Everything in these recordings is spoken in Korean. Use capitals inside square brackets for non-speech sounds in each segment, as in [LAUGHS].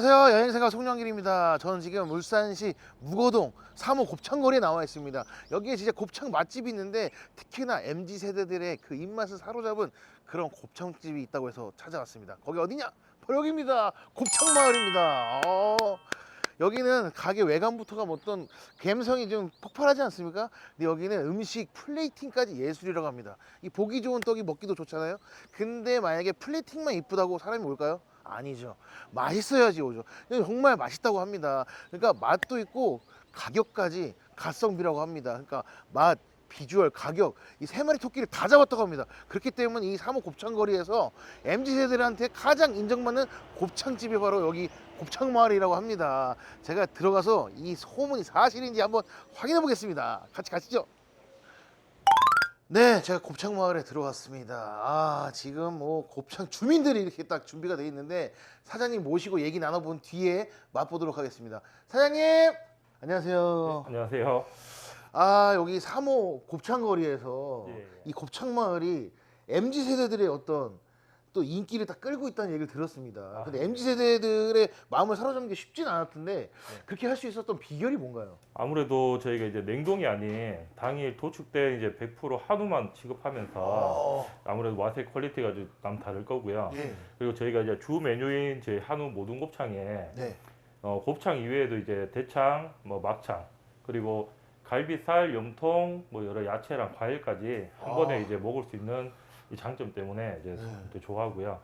안녕하세요. 여행생활 송영길입니다. 저는 지금 울산시 무거동 3호 곱창거리에 나와 있습니다. 여기에 진짜 곱창 맛집이 있는데 특히나 MZ 세대들의 그 입맛을 사로잡은 그런 곱창집이 있다고 해서 찾아왔습니다. 거기 어디냐? 바로 여기입니다. 곱창마을입니다. 어, 여기는 가게 외관부터가 뭐 어떤 감성이 좀 폭발하지 않습니까? 근데 여기는 음식 플레이팅까지 예술이라고 합니다. 이 보기 좋은 떡이 먹기도 좋잖아요. 근데 만약에 플레이팅만 이쁘다고 사람이 올까요? 아니죠. 맛있어야지 오죠. 정말 맛있다고 합니다. 그러니까 맛도 있고 가격까지 가성비라고 합니다. 그러니까 맛, 비주얼, 가격 이 세 마리 토끼를 다 잡았다고 합니다. 그렇기 때문에 이 3호 곱창거리에서 MZ 세대들한테 가장 인정받는 곱창집이 바로 여기 곱창마을이라고 합니다. 제가 들어가서 이 소문이 사실인지 한번 확인해 보겠습니다. 같이 가시죠. 네, 제가 곱창 마을에 들어왔습니다. 아, 지금 뭐 곱창 주민들이 이렇게 딱 준비가 돼 있는데 사장님 모시고 얘기 나눠본 뒤에 맛보도록 하겠습니다. 사장님, 안녕하세요. 안녕하세요. 아, 여기 3호 곱창 거리에서 예. 이 곱창 마을이 MZ 세대들의 어떤 또 인기를 딱 끌고 있다는 얘기를 들었습니다. 아, 근데 네. MZ 세대들의 마음을 사로잡는 게 쉽진 않았던데 그렇게 할 수 있었던 비결이 뭔가요? 아무래도 저희가 이제 냉동이 아닌 당일 도축된 이제 100% 한우만 취급하면서 어, 아무래도 맛의 퀄리티가 좀 남다를 거고요. 예, 그리고 저희가 이제 주 메뉴인 저희 한우 모든 곱창에 네. 어, 곱창 이외에도 이제 대창, 뭐 막창, 그리고 갈비살, 염통, 뭐 여러 야채랑 과일까지 한 아. 번에 이제 먹을 수 있는 이 장점 때문에 이제 네. 또 좋아하고요.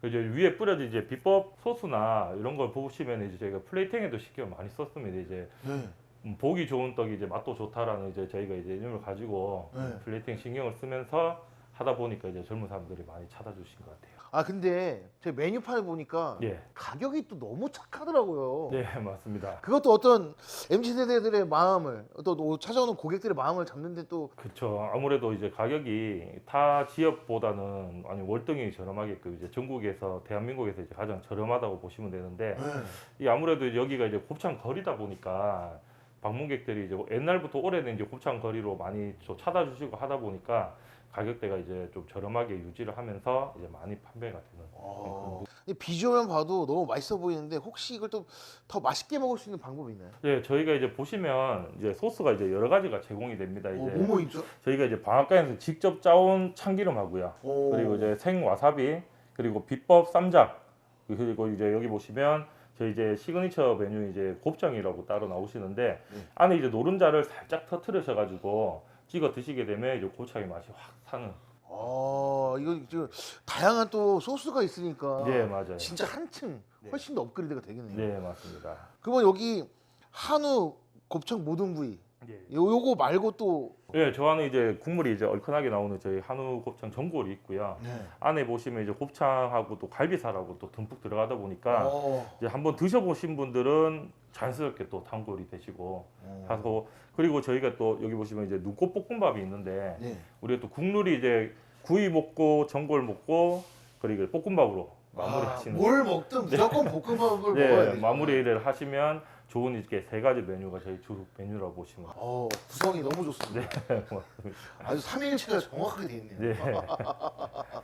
그리고 이제 위에 뿌려진 이제 비법 소스나 이런 걸 보시면 이제 저희가 플레이팅에도 신경 많이 썼습니다. 이제 네. 음, 보기 좋은 떡이 이제 맛도 좋다라는 이제 저희가 이제 이름을 가지고 네. 플레이팅 신경을 쓰면서 하다 보니까 이제 젊은 사람들이 많이 찾아주신 것 같아요. 아 근데 제 메뉴판을 보니까 예, 가격이 또 너무 착하더라고요. 네 맞습니다. 그것도 어떤 MZ 세대들의 마음을 또 찾아오는 고객들의 마음을 잡는데 또 그렇죠. 아무래도 이제 가격이 타 지역보다는 아니 월등히 저렴하게끔 이제 전국에서 대한민국에서 이제 가장 저렴하다고 보시면 되는데 이 아무래도 여기가 이제 곱창 거리다 보니까 방문객들이 이제 옛날부터 오래된 이제 곱창 거리로 많이 좀 찾아주시고 하다 보니까 가격대가 이제 좀 저렴하게 유지를 하면서 이제 많이 판매가 되는. 어, 근데 비주얼만 봐도 너무 맛있어 보이는데 혹시 이걸 또더 맛있게 먹을 수 있는 방법이 있나요? 네, 저희가 이제 보시면 이제 소스가 이제 여러 가지가 제공이 됩니다. 이제 어, 뭐뭐 있죠? 저희가 이제 방앗간에서 직접 짜온 참기름하고요. 오. 그리고 이제 생 와사비 그리고 비법 쌈장 그리고 이제 여기 보시면 저희 이제 시그니처 메뉴 이제 곱창이라고 따로 나오시는데 네. 안에 이제 노른자를 살짝 터트려셔 가지고 찍어 드시게 되면 이제 곱창의 맛이 확 사는 아 이거 지금 다양한 또 소스가 있으니까 네 맞아요 진짜 한층 네. 훨씬 더 업그레이드가 되겠네요. 네 맞습니다 그러면 여기 한우 곱창 모든 부위 예. 요, 요거 말고 또 예, 저 안에 이제 국물이 이제 얼큰하게 나오는 저희 한우 곱창 전골이 있고요. 네. 안에 보시면 이제 곱창하고 또 갈비살하고 또 듬뿍 들어가다 보니까 어. 이제 한번 드셔보신 분들은 자연스럽게 또 단골이 되시고 어. 하고 그리고 저희가 또 여기 보시면 이제 눈꽃 볶음밥이 있는데 네. 우리가 또 국룰이 이제 구이 먹고 전골 먹고 그리고 볶음밥으로 아, 마무리하시는 뭘 먹든 무조건 볶음밥을 네, 먹어야 돼. 마무리를 하시면 좋은 이렇게 세 가지 메뉴가 저희 주 메뉴라고 보시면 어 구성이 너무 좋습니다. [LAUGHS] 고맙습니다. 아주 삼일체가 정확하게 돼 있네요. 네. [LAUGHS] 아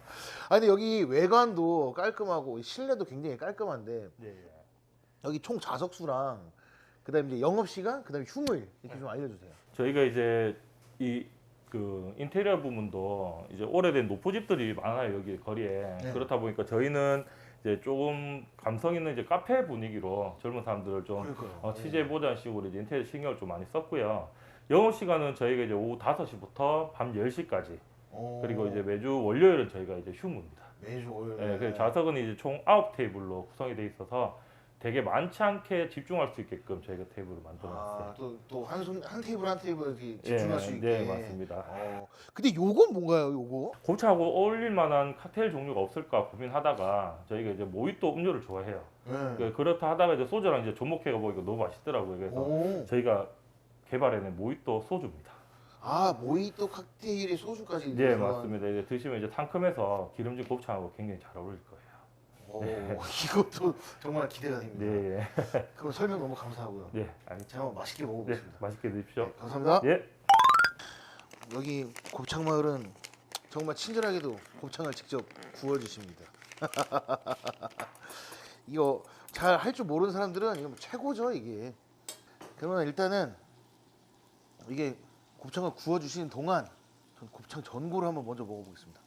근데 여기 외관도 깔끔하고 실내도 굉장히 깔끔한데 네. 여기 총 좌석수랑 그다음에 이제 영업 시간, 그다음에 휴무일 이렇게 좀 알려주세요. 저희가 이제 이 그 인테리어 부분도 이제 오래된 노포집들이 많아요 여기 거리에 네. 그렇다 보니까 저희는 이제 조금 감성 있는 이제 카페 분위기로 젊은 사람들을 좀 그러니까요. 어, 취재 보장식으로 이제 인테리어 신경을 좀 많이 썼고요. 영업 시간은 저희가 이제 오후 5시부터 밤 10시까지 어, 그리고 이제 매주 월요일은 저희가 이제 휴무입니다. 매주 월. 예, 그래서 좌석은 이제 총 9테이블로 구성이 돼 있어서 되게 많지 않게 집중할 수 있게끔 저희가 테이블을 만들어 놨어요. 아 또또한한 테이블 한 테이블 이렇게 집중할 수 있게. 네, 맞습니다. 어. 근데 요건 뭔가요, 요거? 곱창하고 어울릴 만한 칵테일 종류가 없을까 고민하다가 저희가 이제 모히또 음료를 좋아해요. 네. 그- 그렇다 하다가 이제 소주랑 이제 접목해가 보니까 너무 맛있더라고요. 그래서 오. 저희가 개발해낸 모히또 소주입니다. 아 모히또 칵테일에 소주까지. 네 들어간- 맞습니다. 이제 드시면 이제 상큼해서 기름진 곱창하고 굉장히 잘 어울릴 거예요. 오, 이것도 정말 기대가 됩니다. 네, 그럼 설명 너무 감사하고요. 네, 알겠습니다. 제가 한번 맛있게 네, 먹어보겠습니다. 맛있게 드십시오. 네, 감사합니다. 예. 여기 곱창마을은 정말 친절하게도 곱창을 직접 구워주십니다. [LAUGHS] 이거 잘 할 줄 모르는 사람들은 이거 뭐 최고죠 이게. 그러면 일단은 이게 곱창을 구워 주시는 동안 전 곱창 전골을 한번 먼저 먹어보겠습니다.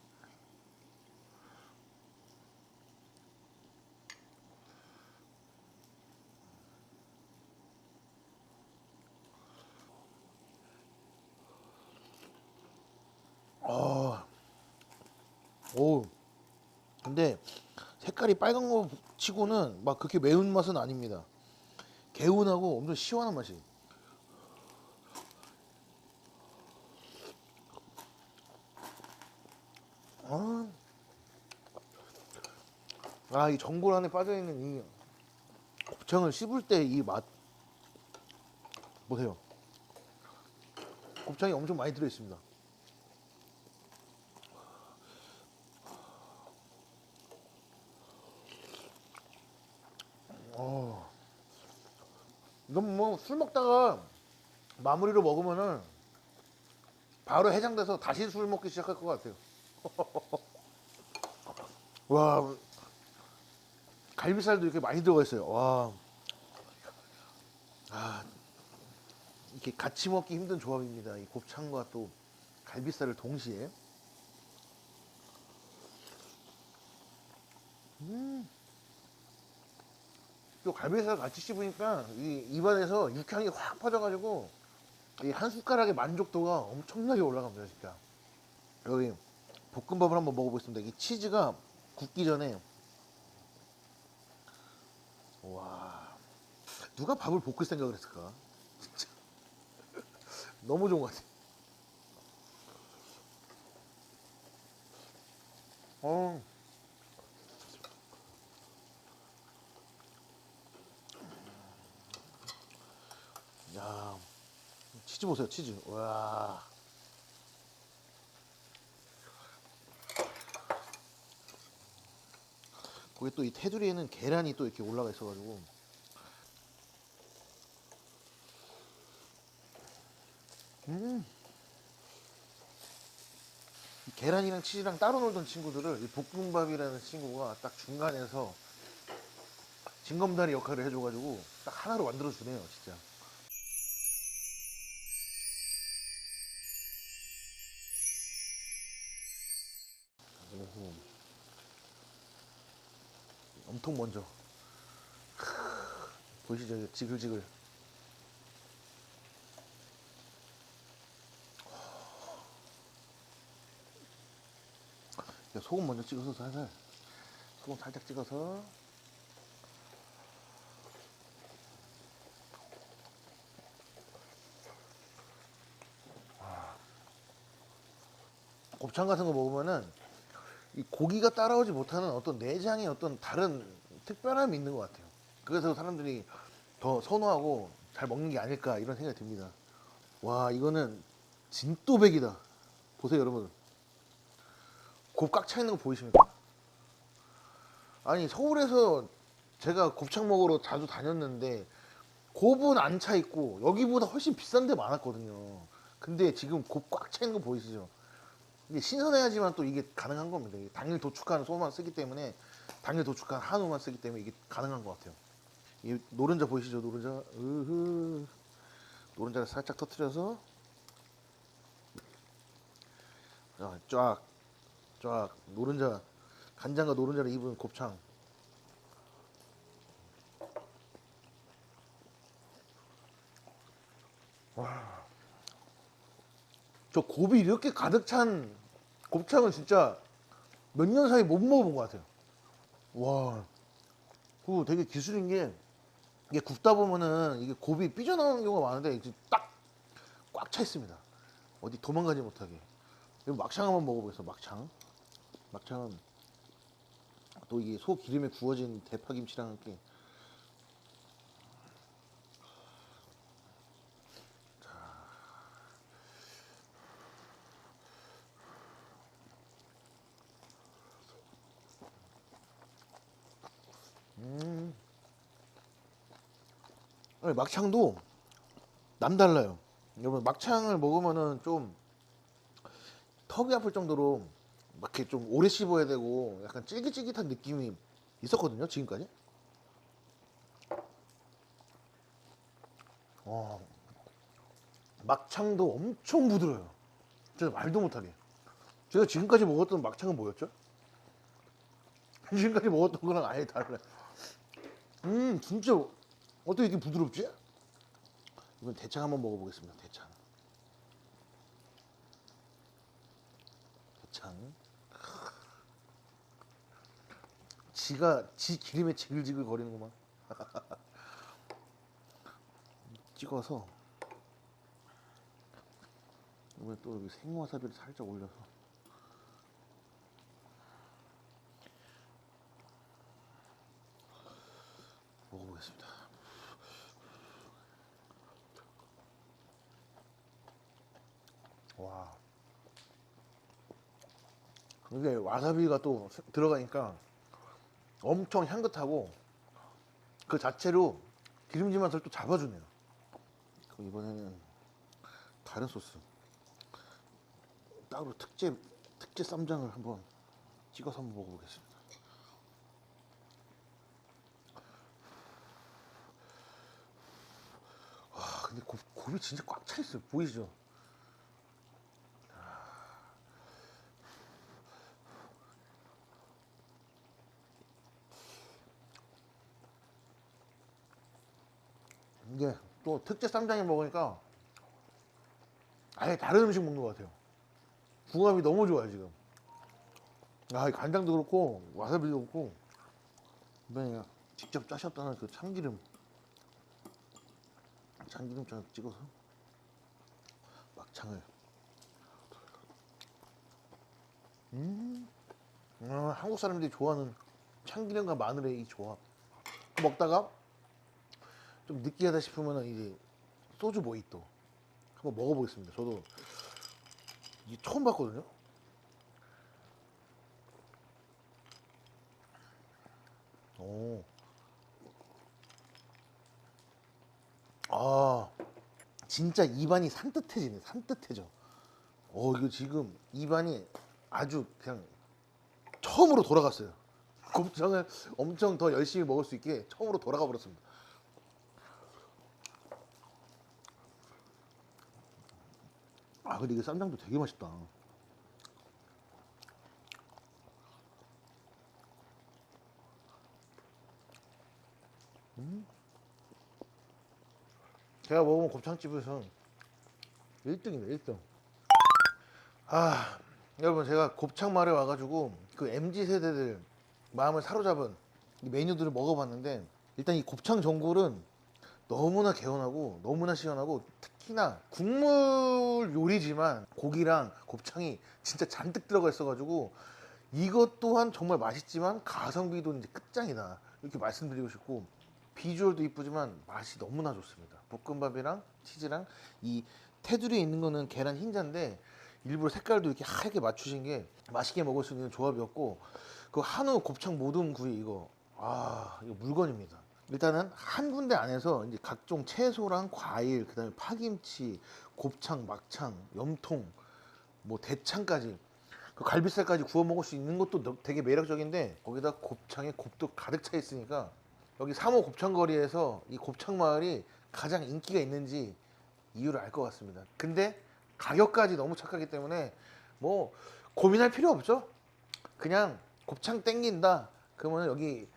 아, 오, 근데 색깔이 빨간 거 치고는 막 그렇게 매운 맛은 아닙니다. 개운하고 엄청 시원한 맛이. 아, 아, 이 전골 안에 빠져 있는 이 곱창을 씹을 때 이 맛 보세요. 곱창이 엄청 많이 들어 있습니다. 어. 술 먹다가 마무리로 먹으면은 바로 해장돼서 다시 술 먹기 시작할 것 같아요. [LAUGHS] 와 갈비살도 이렇게 많이 들어가 있어요. 와, 아 이렇게 같이 먹기 힘든 조합입니다. 이 곱창과 또 갈비살을 동시에. 음. 또 갈비살 같이 씹으니까 이 입안에서 육향이 확 퍼져가지고 이 한 숟가락의 만족도가 엄청나게 올라갑니다, 진짜. 여기 볶음밥을 한번 먹어보겠습니다. 이 치즈가 굳기 전에 와 누가 밥을 볶을 생각을 했을까? [LAUGHS] 진짜 너무 좋은 것 같아. 어. 야 치즈 보세요 치즈. 와. 거기 또 이 테두리에는 계란이 또 이렇게 올라가 있어가지고. 음. 이 계란이랑 치즈랑 따로 놀던 친구들을 이 볶음밥이라는 친구가 딱 중간에서 징검다리 역할을 해줘가지고 딱 하나로 만들어주네요 진짜 엄청 먼저. 보이시죠? 지글지글. 야, 소금 먼저 찍어서 살살. 소금 살짝 찍어서. 곱창 같은 거 먹으면은 이 고기가 따라오지 못하는 어떤 내장의 어떤 다른 특별함이 있는 것 같아요. 그래서 사람들이 더 선호하고 잘 먹는 게 아닐까 이런 생각이 듭니다. 와 이거는 진또백이다. 보세요 여러분. 곱꽉차 있는 거 보이십니까? 아니 서울에서 제가 곱창 먹으러 자주 다녔는데 곱은 안 차 있고 여기보다 훨씬 비싼 데 많았거든요. 근데 지금 곱 꽉 차 있는 거 보이시죠? 이게 신선해야지만 또 이게 가능한 겁니다. 이게 당일 도축한 소만 쓰기 때문에 당일 도축한 한우만 쓰기 때문에 이게 가능한 것 같아요. 이 노른자 보이시죠? 노른자. 으흐. 노른자를 살짝 터트려서 자, 쫙, 쫙 노른자 간장과 노른자를 입은 곱창. 저 곱이 이렇게 가득 찬 곱창은 진짜 몇 년 사이 못 먹어본 것 같아요. 와, 그 되게 기술인 게 이게 굽다 보면은 이게 곱이 삐져나오는 경우가 많은데 딱 꽉 차 있습니다. 어디 도망가지 못하게. 그리고 막창 한번 먹어보겠어. 막창. 막창은 또 이게 소 기름에 구워진 대파김치랑 함께 네, 막창도 남달라요. 여러분 막창을 먹으면은 좀 턱이 아플 정도로 막 이렇게 좀 오래 씹어야 되고 약간 찌깃찌깃한 느낌이 있었거든요 지금까지. 와, 막창도 엄청 부드러워요. 진짜 말도 못하게. 제가 지금까지 먹었던 막창은 뭐였죠? [LAUGHS] 지금까지 먹었던 거랑 아예 달라요. 음, 진짜 어떻게 이렇게 부드럽지? 이번 대창 한번 먹어보겠습니다. 대창. 대창. 지가 지 기름에 지글지글 거리는구만. [LAUGHS] 찍어서 이번에 또 여기 생와사비를 살짝 올려서 먹어보겠습니다. 와. 이게 와사비가 또 들어가니까 엄청 향긋하고 그 자체로 기름진 맛을 또 잡아주네요. 그럼 이번에는 다른 소스 따로 특제 특제 쌈장을 한번 찍어서 한번 먹어보겠습니다. 와 근데 곱, 곱이 진짜 꽉 차 있어요. 보이시죠? 이게 또 특제 쌈장에 먹으니까 아예 다른 음식 먹는 것 같아요. 궁합이 너무 좋아요 지금. 아, 이 간장도 그렇고 와사비도 그렇고 이번에 직접 짜셨다는 그 참기름 참기름 좀 찍어서 막창을 음, 아, 한국 사람들이 좋아하는 참기름과 마늘의 이 조합 먹다가 좀 느끼하다 싶으면 이제 소주 모히또 한번 먹어보겠습니다. 저도 이게 처음 봤거든요. 오. 아, 진짜 입안이 산뜻해지네. 산뜻해져. 어, 이거 지금 입안이 아주 그냥 처음으로 돌아갔어요. [LAUGHS] 곱창을 엄청 더 열심히 먹을 수 있게 처음으로 돌아가 버렸습니다. 아 근데 이게 쌈장도 되게 맛있다. 음. 제가 먹은 곱창집에서 1등입니다. 1등. 아 여러분 제가 곱창마을에 와가지고 그 mz 세대들 마음을 사로잡은 이 메뉴들을 먹어봤는데 일단 이 곱창 전골은 너무나 개운하고 너무나 시원하고 특히나 국물 요리지만 고기랑 곱창이 진짜 잔뜩 들어가 있어가지고 이것 또한 정말 맛있지만 가성비도 이제 끝장이다. 이렇게 말씀드리고 싶고 비주얼도 이쁘지만 맛이 너무나 좋습니다. 볶음밥이랑 치즈랑 이 테두리에 있는 거는 계란 흰자인데 일부러 색깔도 이렇게 하얗게 맞추신 게 맛있게 먹을 수 있는 조합이었고 그 한우 곱창 모듬 구이 이거 아 이거 물건입니다 일단은 한 군데 안에서 이제 각종 채소랑 과일, 그다음에 파김치, 곱창, 막창, 염통, 뭐 대창까지 그 갈비살까지 구워 먹을 수 있는 것도 너- 되게 매력적인데 거기다 곱창에 곱도 가득 차 있으니까 여기 3호 곱창거리에서 이 곱창 마을이 가장 인기가 있는지 이유를 알 것 같습니다. 근데 가격까지 너무 착하기 때문에 뭐 고민할 필요 없죠. 그냥 곱창 땡긴다. 그러면 여기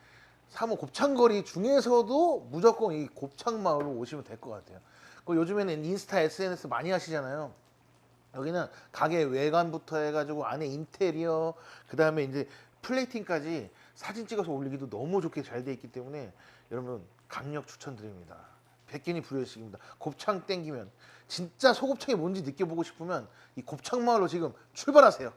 3호 곱창거리 중에서도 무조건 이 곱창 마을로 오시면 될 것 같아요. 그 요즘에는 인스타 SNS 많이 하시잖아요. 여기는 가게 외관부터 해가지고 안에 인테리어, 그 다음에 이제 플레이팅까지 사진 찍어서 올리기도 너무 좋게 잘 돼 있기 때문에 여러분 강력 추천드립니다. 백견이 불여식입니다. 곱창 땡기면 진짜 소곱창이 뭔지 느껴보고 싶으면 이 곱창 마을로 지금 출발하세요.